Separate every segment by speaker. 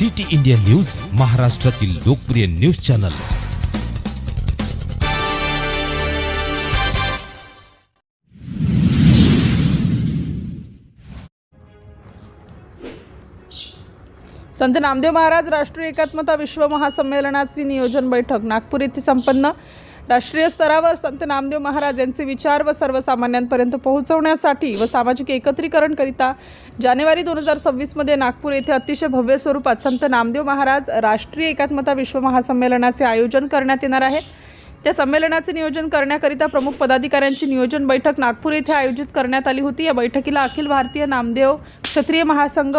Speaker 1: City India news महाराष्ट्रातील लोकप्रिय news channel.
Speaker 2: संत नामदेव महाराज राष्ट्रीय एकात्मता विश्व महासंमेलनाची नियोजन बैठक नागपूर येथे संपन्न. राष्ट्रीय स्तरावर संत नामदेव महाराज यांचे विचार व सर्वसामान्यांपर्यंत पोहोचवण्यासाठी व सामाजिक एकत्रीकरणकरिता जानेवारी दोन हजार सव्वीसमध्ये नागपूर येथे अतिशय भव्य स्वरूपात संत नामदेव महाराज राष्ट्रीय एकात्मता विश्व महासंमेलनाचे आयोजन करण्यात येणार आहे. त्या संमेलनाचे नियोजन करण्याकरिता प्रमुख पदाधिकाऱ्यांची नियोजन बैठक नागपूर येथे आयोजित करण्यात आली होती. या बैठकीला अखिल भारतीय नामदेव क्षत्रिय महासंघ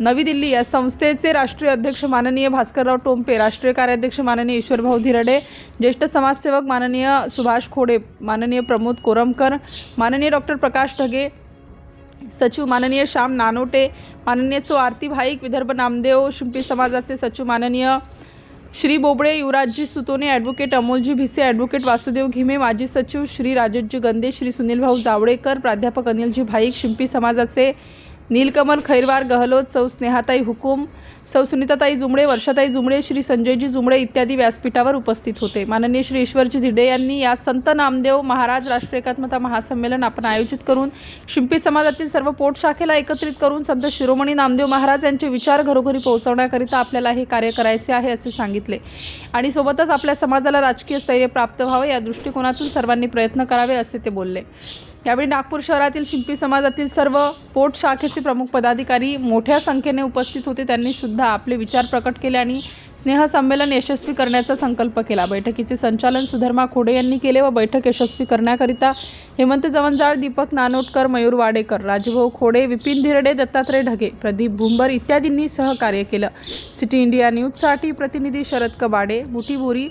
Speaker 2: नवी दिल्ली या संस्थेचे राष्ट्रीय अध्यक्ष माननीय भास्करराव टोंपे राष्ट्रीय कार्याध्यक्ष माननीय ईश्वरभाऊ धिरडे ज्येष्ठ समाजसेवक माननीय सुभाष खोडे माननीय प्रमोद कोरमकर माननीय डॉक्टर प्रकाश ढगे सचिव माननीय श्याम नानोटे माननीय सो आरती भाईक विदर्भ नामदेव शिंपी समाजाचे सचिव माननीय श्री बोबडे युवराजजी सुतोने ॲडव्होकेट अमोलजी भिसे ॲडव्होकेट वासुदेव घिमे माजी सचिव श्री राजेशजी गंदे श्री सुनील भाऊ जावडेकर प्राध्यापक अनिलजी भाईक शिंपी समाजाचे नीलकमल खैरवार गहलोत सौ स्नेहाताई हुकुम सौ सुनीताताई जुमडे वर्षाताई जुमडे श्री संजयजी जुमडे इत्यादी व्यासपीठावर उपस्थित होते. माननीय श्री ईश्वरजी धिडे यांनी या संत नामदेव महाराज राष्ट्रीय एकात्मता महासंमेलन आपण आयोजित करून शिंपी समाजातील सर्व पोट शाखेला एकत्रित करून संत शिरोमणी नामदेव महाराज यांचे विचार घरोघरी पोहोचवण्याकरिता आपल्याला हे कार्य करायचे आहे असे सांगितले. आणि सोबतच आपल्या समाजाला राजकीय स्थैर्य प्राप्त व्हावे या दृष्टिकोनातून सर्वांनी प्रयत्न करावे असे ते बोलले. यावेळी नागपूर शहरातील शिंपी समाजातील सर्व पोट शाखेचे प्रमुख पदाधिकारी मोठ्या संख्येने उपस्थित होते. त्यांनी सुद्धा आपले विचार प्रकट केले आणि स्नेहसंमेलन यशस्वी करण्याचा संकल्प केला. बैठकीचे संचालन सुधर्मा खोडे यांनी केले व बैठक यशस्वी करण्याकरिता हेमंत जवंजाळ दीपक नानोटकर मयूर वाडेकर राजभाऊ खोडे विपिन धिरडे दत्तात्रय ढगे प्रदीप भुंबर इत्यादींनी सहकार्य केलं. सिटी इंडिया न्यूजसाठी प्रतिनिधी शरद कबाडे मुठीबुरी